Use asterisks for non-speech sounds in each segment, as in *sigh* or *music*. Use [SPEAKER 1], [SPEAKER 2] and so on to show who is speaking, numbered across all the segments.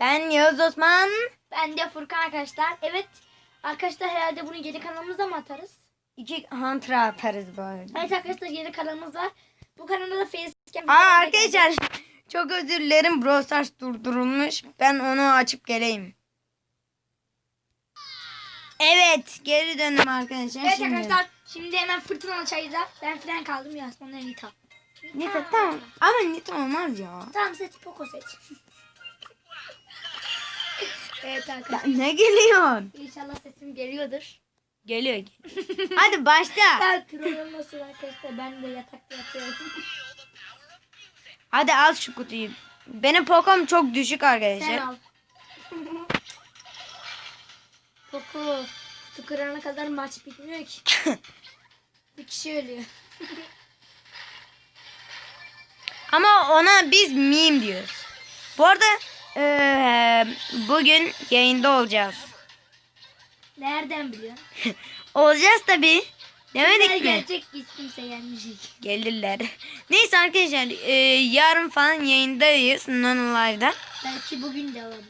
[SPEAKER 1] Ben Yağız Osman.
[SPEAKER 2] Ben de Furkan arkadaşlar. Evet arkadaşlar herhalde bunu yeni kanalımızda mı atarız?
[SPEAKER 1] İki Hunter'a atarız bu arada.
[SPEAKER 2] Evet arkadaşlar yeni kanalımız var. Bu kanalda da facecam.
[SPEAKER 1] Aa arkadaşlar çok özür dilerim. Brawl Stars durdurulmuş. Ben onu açıp geleyim. Evet geri döndüm arkadaşlar.
[SPEAKER 2] Evet
[SPEAKER 1] şimdi.
[SPEAKER 2] arkadaşlar şimdi hemen fırtınalı çayda. Ben fren kaldım ya sonra Nita.
[SPEAKER 1] Nita tamam. Ama Nita olmaz ya.
[SPEAKER 2] Tamam seç Poco seç. *laughs* evet arkadaşlar.
[SPEAKER 1] ne geliyorsun?
[SPEAKER 2] İnşallah sesim geliyordur.
[SPEAKER 1] Geliyor. geliyor. *laughs* Hadi başla.
[SPEAKER 2] Ben trollüm nasıl arkadaşlar ben de yatakta yatıyorum. *laughs*
[SPEAKER 1] Hadi al şu kutuyu. Benim Poco'm çok düşük
[SPEAKER 2] Sen
[SPEAKER 1] arkadaşlar.
[SPEAKER 2] al. *laughs* Poco. Kutu kırana kadar maç bitmiyor ki. Bir kişi ölüyor.
[SPEAKER 1] Ama ona biz meme diyoruz. Bu arada eee, bugün yayında olacağız.
[SPEAKER 2] Nereden biliyorsun? *laughs*
[SPEAKER 1] olacağız tabi.
[SPEAKER 2] Kimler
[SPEAKER 1] Demedik mi?
[SPEAKER 2] gelecek hiç kimse gelmeyecek.
[SPEAKER 1] Gelirler. *laughs* Neyse arkadaşlar eee, yarın falan yayındayız. Nano Live'da.
[SPEAKER 2] Belki bugün de olabilir.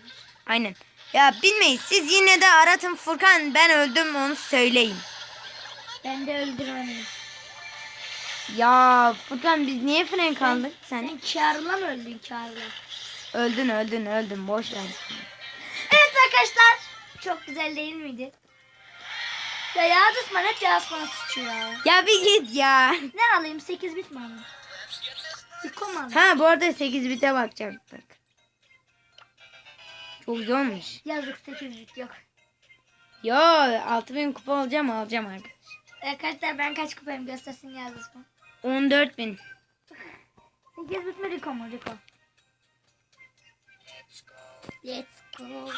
[SPEAKER 1] Aynen. Ya bilmeyiz. Siz yine de aratın Furkan ben öldüm onu söyleyin.
[SPEAKER 2] Ben de öldürmedim.
[SPEAKER 1] Ya Furkan biz niye fren kaldık? Sen
[SPEAKER 2] Sen karla mı öldün karla?
[SPEAKER 1] Öldün öldün öldün boş ver.
[SPEAKER 2] Evet arkadaşlar. Çok güzel değil miydi? Ya Yağız Osman hep Yağız Osman sıçıyor ya.
[SPEAKER 1] Ya bir git ya.
[SPEAKER 2] Ne alayım? 8 bit mi alayım? Siko mu alayım?
[SPEAKER 1] Ha bu arada 8 bite bakacaktık. Çok zormuş.
[SPEAKER 2] Yazık 8 bit yok.
[SPEAKER 1] Yo 6000 kupa alacağım alacağım arkadaş.
[SPEAKER 2] Arkadaşlar ben kaç kupayım göstersin Yağız Osman.
[SPEAKER 1] 14000.
[SPEAKER 2] 8 bit mi Rico mu Rico? Let's go.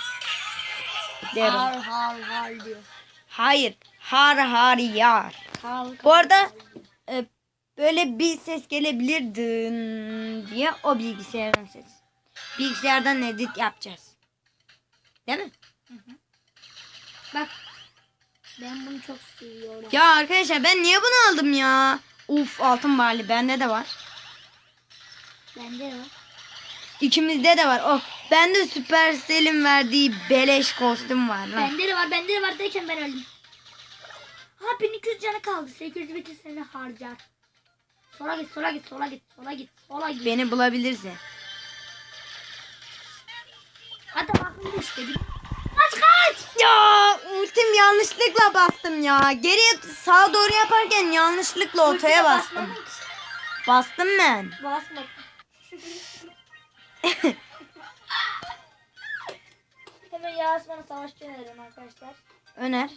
[SPEAKER 1] derim.
[SPEAKER 2] Har har har diyor.
[SPEAKER 1] Hayır. Har har yar.
[SPEAKER 2] Kal,
[SPEAKER 1] Bu arada e, böyle bir ses gelebilir dın diye o bilgisayarın sesi. Bilgisayardan edit yapacağız. Değil mi?
[SPEAKER 2] Bak. Ben bunu çok seviyorum.
[SPEAKER 1] Ya arkadaşlar ben niye bunu aldım ya? Uf altın bali bende de var.
[SPEAKER 2] Bende de var.
[SPEAKER 1] İkimizde de var. Oh bende Supercell'in verdiği beleş kostüm var lan.
[SPEAKER 2] Bende de var. Bende de var derken ben öldüm. Ha 1200 canı kaldı. 800 biti seni harcar. Sola git, sola git, sola git, sola git, sola git.
[SPEAKER 1] Beni bulabilirse.
[SPEAKER 2] Hadi bakın işte. Bir... Kaç kaç!
[SPEAKER 1] Ya ultim yanlışlıkla bastım ya. Geriye sağa doğru yaparken yanlışlıkla ortaya bastım. Bastım ben. *laughs*
[SPEAKER 2] Basma. Hemen Yasman'a savaş gönderelim arkadaşlar.
[SPEAKER 1] Öner.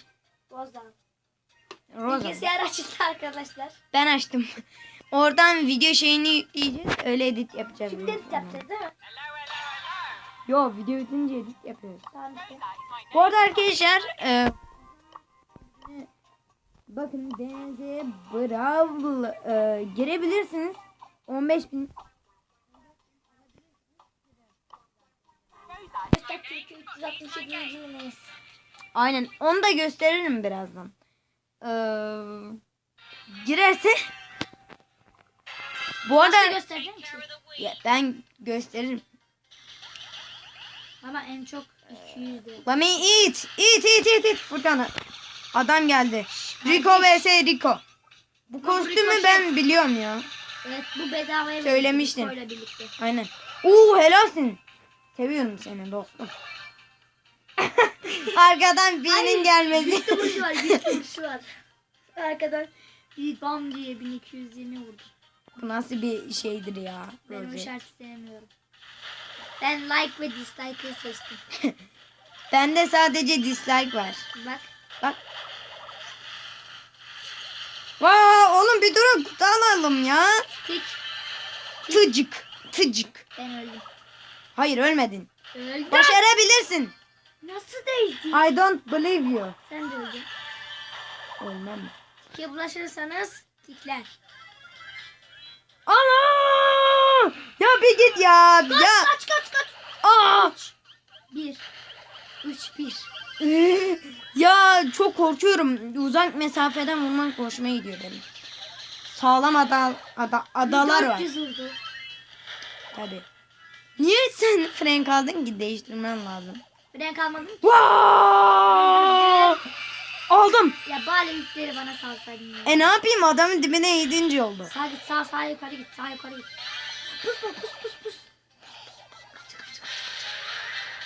[SPEAKER 2] Bozdağ.
[SPEAKER 1] Rosa.
[SPEAKER 2] Bilgisayar açıldı arkadaşlar.
[SPEAKER 1] Ben açtım. *laughs* Oradan video şeyini yükleyeceğiz. Öyle edit yapacağız.
[SPEAKER 2] Şimdi edit yapacağız değil mi?
[SPEAKER 1] Yo video bitince edit yapıyoruz.
[SPEAKER 2] Tamam.
[SPEAKER 1] Bu arada arkadaşlar e, bakın denize bravo e, girebilirsiniz. 15 bin
[SPEAKER 2] Arkadaşlar çünkü 367. miyiz?
[SPEAKER 1] aynen onu da gösteririm birazdan. E, girerse bu arada
[SPEAKER 2] Nasıl göstereceğim ki?
[SPEAKER 1] ya, ben gösteririm.
[SPEAKER 2] Ama en çok 200 de.
[SPEAKER 1] Let me eat. Eat eat eat eat. Furkan adam geldi. Rico vs Rico. Bu kostümü
[SPEAKER 2] Rico
[SPEAKER 1] ben biliyorum ya.
[SPEAKER 2] Evet bu bedavaya
[SPEAKER 1] Söylemiştin. Aynen. Oo helalsin. Seviyorum seni dostum. *laughs* Arkadan birinin gelmesi.
[SPEAKER 2] Güçlü vuruşu var, güçlü vuruşu var. Arkadan bir bam diye 1220 vurdu.
[SPEAKER 1] Bu nasıl bir şeydir ya?
[SPEAKER 2] Ben o
[SPEAKER 1] Rosie?
[SPEAKER 2] işareti sevmiyorum. Ben like ve dislike'ı seçtim. *laughs*
[SPEAKER 1] Bende sadece dislike var.
[SPEAKER 2] Bak.
[SPEAKER 1] Bak. Vaa oğlum bir durun kutu alalım ya.
[SPEAKER 2] Tık.
[SPEAKER 1] Tıcık. Tıcık.
[SPEAKER 2] Ben öldüm.
[SPEAKER 1] Hayır ölmedin.
[SPEAKER 2] Öldüm.
[SPEAKER 1] Başarabilirsin.
[SPEAKER 2] Nasıl değdi?
[SPEAKER 1] I don't believe you.
[SPEAKER 2] Sen de öldün.
[SPEAKER 1] Ölmem.
[SPEAKER 2] Tike bulaşırsanız tikler.
[SPEAKER 1] Ana! Ya bir git ya. ya.
[SPEAKER 2] Kaç kaç kaç.
[SPEAKER 1] Aa!
[SPEAKER 2] 1. 3 1.
[SPEAKER 1] ya çok korkuyorum. Uzak mesafeden vurmak hoşuma gidiyor benim. Sağlam ada, ada, adalar var.
[SPEAKER 2] 400 vurdu.
[SPEAKER 1] Tabii. Niye sen fren kaldın ki değiştirmen lazım.
[SPEAKER 2] Renk almadım. ki.
[SPEAKER 1] Wow! Aldım.
[SPEAKER 2] Ya bari yükleri bana salsaydın ya.
[SPEAKER 1] E ne yapayım adamın dibine yedinci oldu.
[SPEAKER 2] Sağ git sağ sağ yukarı git sağ yukarı git. Pus pus pus pus pus.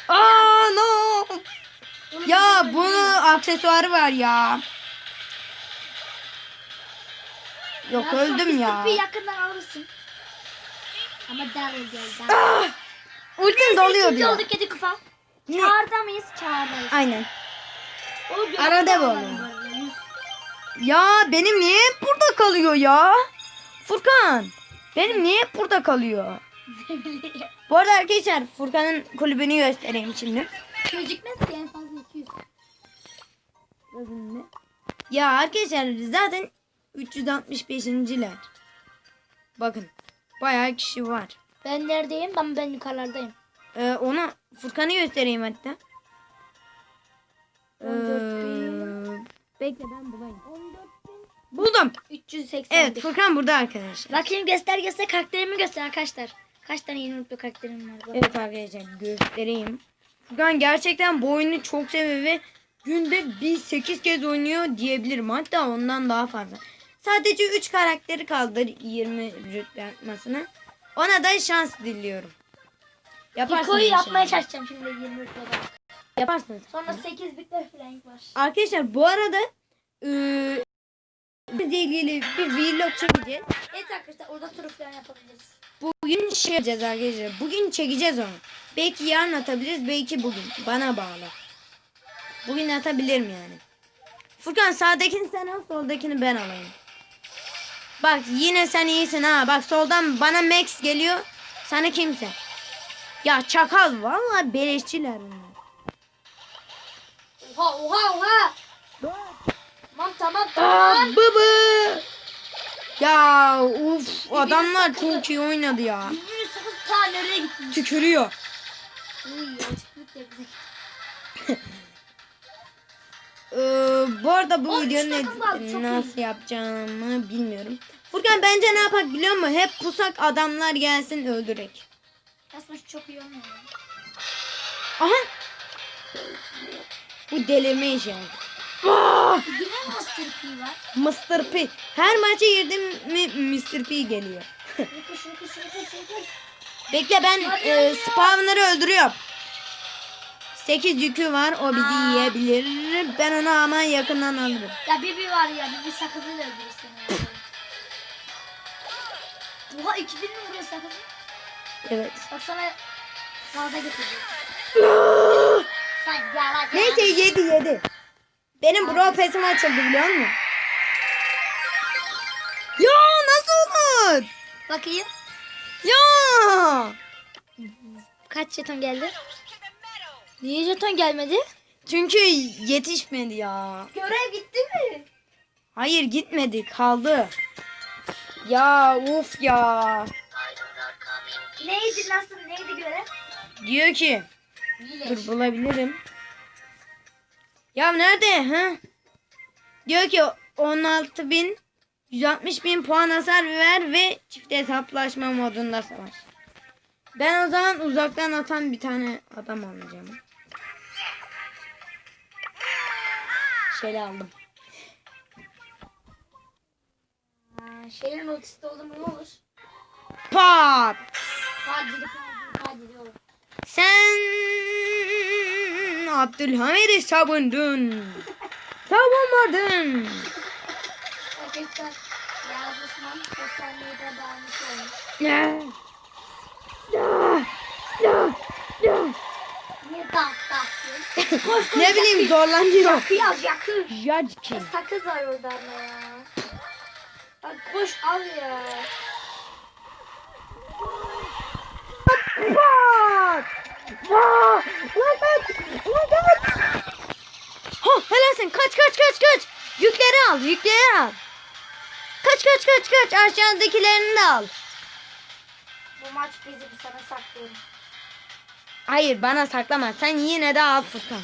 [SPEAKER 1] Aa no. Ya
[SPEAKER 2] bu-
[SPEAKER 1] bunun aksesuarı var ya. Yok
[SPEAKER 2] Ya
[SPEAKER 1] öldüm ya.
[SPEAKER 2] Bir yakından alırsın. Ama Daryl geldi.
[SPEAKER 1] Ah! Ultim doluyor diyor.
[SPEAKER 2] olduk yedi kupa.
[SPEAKER 1] Ne?
[SPEAKER 2] Çağırda mıyız? Çağırdayız.
[SPEAKER 1] Aynen. Arada bu Ya benim niye hep burada kalıyor ya? Furkan. Benim niye hep burada kalıyor? *laughs* Bu arada arkadaşlar Furkan'ın kulübünü göstereyim şimdi.
[SPEAKER 2] Gözükmez ki en fazla 200.
[SPEAKER 1] Ya arkadaşlar zaten 365.ler. Bakın bayağı kişi var.
[SPEAKER 2] Ben neredeyim? Ben ben yukarılardayım.
[SPEAKER 1] Ee, onu Furkan'ı göstereyim hatta. Ee,
[SPEAKER 2] 14.000.
[SPEAKER 1] bekle ben bulayım. Buldum.
[SPEAKER 2] 380.
[SPEAKER 1] Evet Furkan burada arkadaşlar.
[SPEAKER 2] Bakayım göster göster karakterimi göster arkadaşlar. Kaç tane yeni mutlu karakterim var. Bak.
[SPEAKER 1] Evet arkadaşlar göstereyim. Furkan gerçekten bu oyunu çok seviyor ve günde bir 8 kez oynuyor diyebilirim. Hatta ondan daha fazla. Sadece 3 karakteri kaldı 20 rütbe. Ona da şans diliyorum. Yaparsın inşallah.
[SPEAKER 2] yapmaya çalışacağım şimdi 20 rütbede.
[SPEAKER 1] Yaparsın.
[SPEAKER 2] Sonra 8 bitte Frank var.
[SPEAKER 1] Arkadaşlar bu arada bizle ilgili bir vlog çekeceğiz.
[SPEAKER 2] Evet arkadaşlar orada tur falan yapabiliriz.
[SPEAKER 1] Bugün şey yapacağız arkadaşlar. Bugün çekeceğiz onu. Belki yarın atabiliriz, belki bugün. Bana bağlı. Bugün atabilirim yani. Furkan sağdakini sen al, soldakini ben alayım. Bak yine sen iyisin ha. Bak soldan bana Max geliyor. Sana kimse. Ya çakal vallahi beleşçiler bunlar.
[SPEAKER 2] Oha oha oha. Tamam tamam
[SPEAKER 1] Aa,
[SPEAKER 2] tamam.
[SPEAKER 1] baba. Ya uf adamlar çok iyi oynadı ya.
[SPEAKER 2] 109 tane nereye gitmiş?
[SPEAKER 1] Tükürüyor.
[SPEAKER 2] Uy açıklık. *laughs*
[SPEAKER 1] Ee, bu arada bu
[SPEAKER 2] Oğlum,
[SPEAKER 1] videonun editini nasıl yapacağımı bilmiyorum. Furkan bence ne yapak biliyor musun? Hep pusak adamlar gelsin öldürek.
[SPEAKER 2] Aslında çok iyi olmuyor.
[SPEAKER 1] Aha. Bu delirme. Ah!
[SPEAKER 2] Yine P var.
[SPEAKER 1] Mr. P. Her maça girdim mi Mr. P geliyor. Bekle ben e, spawner'ı öldürüyorum. 8 yükü var o bizi
[SPEAKER 2] Aa.
[SPEAKER 1] yiyebilir. Ben onu ama yakından alırım.
[SPEAKER 2] Ya Bibi var ya Bibi sakızıyla öldürür seni. ya. Oha 2000 mi vuruyor sakızı?
[SPEAKER 1] Evet.
[SPEAKER 2] Bak sana. Sen yala
[SPEAKER 1] Neyse yedi yedi. Benim bro pesim açıldı biliyor musun? Ya nasıl olur?
[SPEAKER 2] Bakayım.
[SPEAKER 1] Ya.
[SPEAKER 2] Kaç jeton geldi? Niye jeton gelmedi?
[SPEAKER 1] Çünkü yetişmedi ya.
[SPEAKER 2] Görev gitti mi?
[SPEAKER 1] Hayır gitmedi kaldı. Ya uf ya.
[SPEAKER 2] Neydi nasıl neydi görev?
[SPEAKER 1] Diyor ki dur bulabilirim. Ya nerede? Ha? Diyor ki 16 bin 160 bin puan hasar ver ve çift hesaplaşma modunda savaş. Ben o zaman uzaktan atan bir tane adam alacağım. Şöyle aldım.
[SPEAKER 2] Aa, şeyin ultisi oldu mu ne olur?
[SPEAKER 1] Pat!
[SPEAKER 2] Facili facili olur.
[SPEAKER 1] Sen Abdülhamir'i savundun. *laughs* Savunmadın.
[SPEAKER 2] Arkadaşlar Yağız Osman sosyal medyada bağımlısı olmuş.
[SPEAKER 1] Ya. Ya. Ya. Ya.
[SPEAKER 2] Koş
[SPEAKER 1] Ne bileyim zorlanıyor.
[SPEAKER 2] yakı yaz yakı.
[SPEAKER 1] Judge King.
[SPEAKER 2] Sakız var orada ama ya. Bak koş al ya.
[SPEAKER 1] Pat! Vaa! Lan kaç! Lan kaç! Ha helalsin. Kaç kaç kaç kaç. Yükleri al. Yükleri al. Kaç kaç kaç kaç. Aşağıdakilerini de al.
[SPEAKER 2] Bu maç bizi bir sana saklıyorum.
[SPEAKER 1] Hayır bana saklama. Sen yine de al Furkan.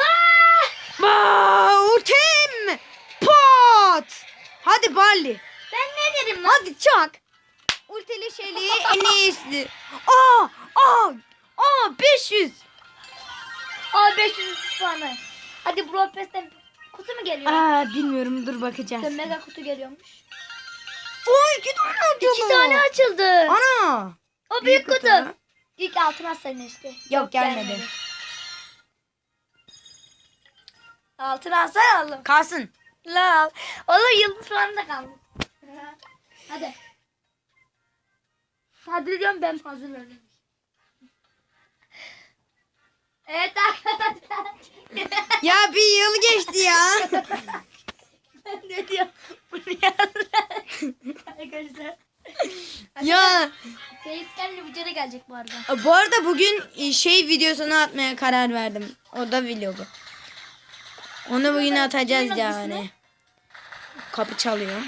[SPEAKER 2] Ah!
[SPEAKER 1] Vaa! Ultim! Pat! Hadi Barley.
[SPEAKER 2] Ben ne dedim lan?
[SPEAKER 1] Hadi çak. ultili şeyliği en iyisi. Aa! Aa! Aa! 500.
[SPEAKER 2] Aa 500 puanı. Hadi Brawl Pass'ten kutu mu geliyor?
[SPEAKER 1] Aa bilmiyorum dur bakacağız.
[SPEAKER 2] Mega kutu geliyormuş.
[SPEAKER 1] Oo iki tane açıldı.
[SPEAKER 2] İki tane açıldı.
[SPEAKER 1] Ana.
[SPEAKER 2] o büyük
[SPEAKER 1] büyük
[SPEAKER 2] kutu.
[SPEAKER 1] kutu.
[SPEAKER 2] İlk altın aslanı işte.
[SPEAKER 1] Yok, gelmedi.
[SPEAKER 2] Altın aslan aldım.
[SPEAKER 1] Kalsın.
[SPEAKER 2] La. Olur yıldız falan da kaldı. *laughs* Hadi. Hadi diyorum ben hazırlanıyorum. Evet arkadaşlar. *laughs*
[SPEAKER 1] Ya bir yıl geçti ya. *laughs*
[SPEAKER 2] ne diyor? Bunu yazdılar. arkadaşlar. *laughs*
[SPEAKER 1] ya
[SPEAKER 2] Facecam'le videoda gelecek bu arada.
[SPEAKER 1] bu arada bugün e, şey videosunu atmaya karar verdim. O da vlogu. Onu bugün atacağız yani. Kapı çalıyor.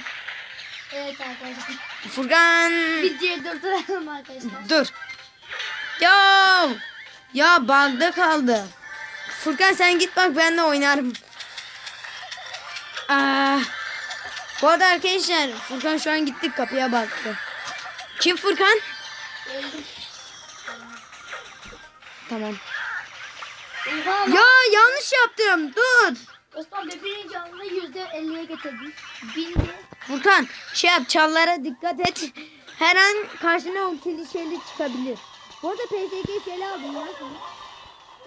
[SPEAKER 2] Evet arkadaşlar.
[SPEAKER 1] Furkan.
[SPEAKER 2] Videoyu durduralım arkadaşlar.
[SPEAKER 1] Dur. Ya. Ya bug'da kaldı. Furkan sen git bak ben de oynarım. Aa. Bu arada arkadaşlar Furkan şu an gittik kapıya baktı. Kim Furkan?
[SPEAKER 2] Öldüm.
[SPEAKER 1] Tamam. Ya yanlış yaptım. Dur.
[SPEAKER 2] Osman bebeğin canını yüzde elliye getirdi. Bindi.
[SPEAKER 1] Furkan şey yap çallara dikkat et. Her an karşına ultili şeyli çıkabilir. Bu arada PSK şeyli aldım ya sen.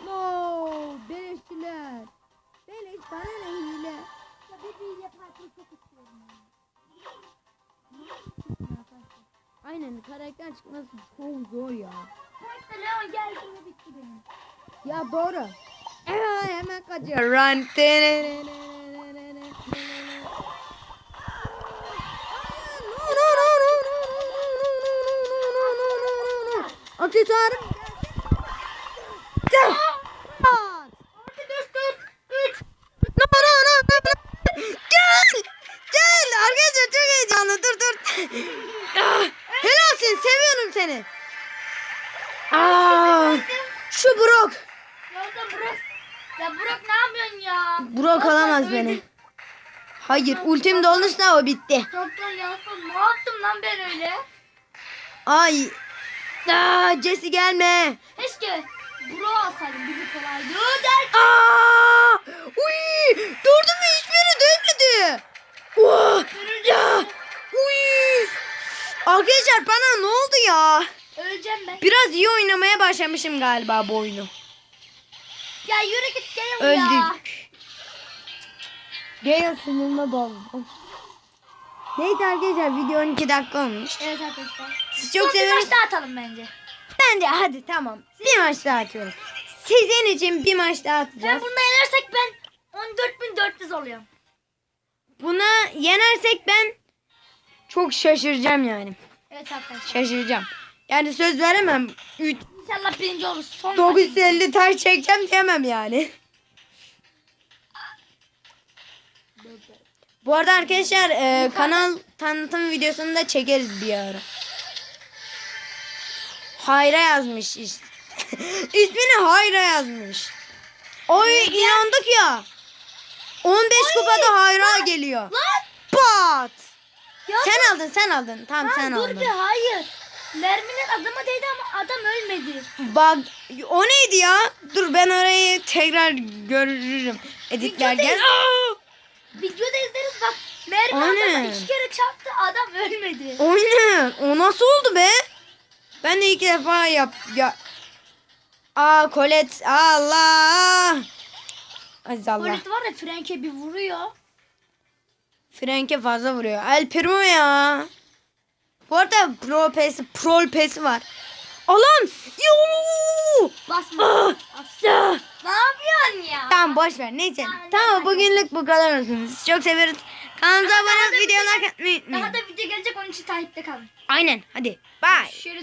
[SPEAKER 1] No, beleşçiler. Beleş bana ne hile.
[SPEAKER 2] Ya yaparken çok
[SPEAKER 1] Aynen karakter çıkması çok zor ya.
[SPEAKER 2] Neyse Leon geldi mi bitti benim.
[SPEAKER 1] Ya doğru. Evet hemen kaçıyor. Run. Aksesuarım.
[SPEAKER 2] Hadi dur dur. Üç.
[SPEAKER 1] No, no, no, no, no. Gel. Gel. Arkadaşlar çok heyecanlı. Dur dur. Ah, Helalsin. Seviyorum seni. Aa, şu Brock.
[SPEAKER 2] Ya da Burak. Ya Burak ne yapıyorsun ya?
[SPEAKER 1] Brock alamaz beni. Hayır ultim dolmuşsa o bitti.
[SPEAKER 2] Doktor Yasin ne yaptım lan ben öyle?
[SPEAKER 1] Ay. Aa, Jesse gelme.
[SPEAKER 2] Keşke Burak'ı alsaydım bizi kolaydı. Der.
[SPEAKER 1] Aa! Uy! Gördün mü hiçbiri dönmedi. Vah! Ya! Arkadaşlar bana ne oldu ya?
[SPEAKER 2] Öleceğim ben.
[SPEAKER 1] Biraz iyi oynamaya başlamışım galiba bu oyunu.
[SPEAKER 2] Ya yürü git gel ya.
[SPEAKER 1] Öldük. Gale sınırına bağlı. Neyse arkadaşlar video 12 dakika olmuş.
[SPEAKER 2] Evet arkadaşlar.
[SPEAKER 1] Siz çok
[SPEAKER 2] Son bir
[SPEAKER 1] seviyoruz.
[SPEAKER 2] maç daha atalım bence.
[SPEAKER 1] Bence hadi tamam. Bir maç daha atıyorum. Sizin için bir maç daha
[SPEAKER 2] Ben
[SPEAKER 1] atacağız.
[SPEAKER 2] bunu yenersek ben 14.400 oluyorum.
[SPEAKER 1] Buna yenersek ben çok şaşıracağım yani.
[SPEAKER 2] Evet arkadaşlar.
[SPEAKER 1] Şaşıracağım. Yani söz veremem. Üç-
[SPEAKER 2] İnşallah birinci oluruz. Son maç.
[SPEAKER 1] 950 taş çekeceğim diyemem yani. Bu arada arkadaşlar e, kanal tanıtım videosunu da çekeriz bir ara. Hayra yazmış is- *laughs* İsmini Hayra yazmış. Oy inandık ya. 15 kupada Hayra geliyor.
[SPEAKER 2] Lan. Ya
[SPEAKER 1] Sen aldın sen aldın. Tamam
[SPEAKER 2] Ha,
[SPEAKER 1] sen
[SPEAKER 2] dur
[SPEAKER 1] aldın.
[SPEAKER 2] bir hayır. Merminin adama değdi ama adam ölmedi.
[SPEAKER 1] Bak o neydi ya? Dur ben orayı tekrar görürüm. Editlerken.
[SPEAKER 2] Videoda izleriz bak. Mermi
[SPEAKER 1] Aynen.
[SPEAKER 2] adama iki kere çarptı adam ölmedi.
[SPEAKER 1] Oyna. O nasıl oldu be? Ben de ilk defa yap ya. Aa Colette Allah. Aziz Allah.
[SPEAKER 2] Polis var ya Frank'e bir vuruyor.
[SPEAKER 1] Frank'e fazla vuruyor. El Primo ya. Bu arada Pro Pes, Pro Pes var. Alan. Yoo!
[SPEAKER 2] Basma.
[SPEAKER 1] Ah!
[SPEAKER 2] Ne yapıyorsun ya?
[SPEAKER 1] Tamam boş ver. Neyse.
[SPEAKER 2] Tamam,
[SPEAKER 1] Tamam bugünlük bu kadar olsun. Sizi çok seviyoruz. Kanalımıza abone olup
[SPEAKER 2] da
[SPEAKER 1] videolar
[SPEAKER 2] video-
[SPEAKER 1] atmayı unutmayın.
[SPEAKER 2] Daha da video gelecek onun için takipte kalın.
[SPEAKER 1] Aynen. Hadi. Bye.
[SPEAKER 2] Görüşürüz.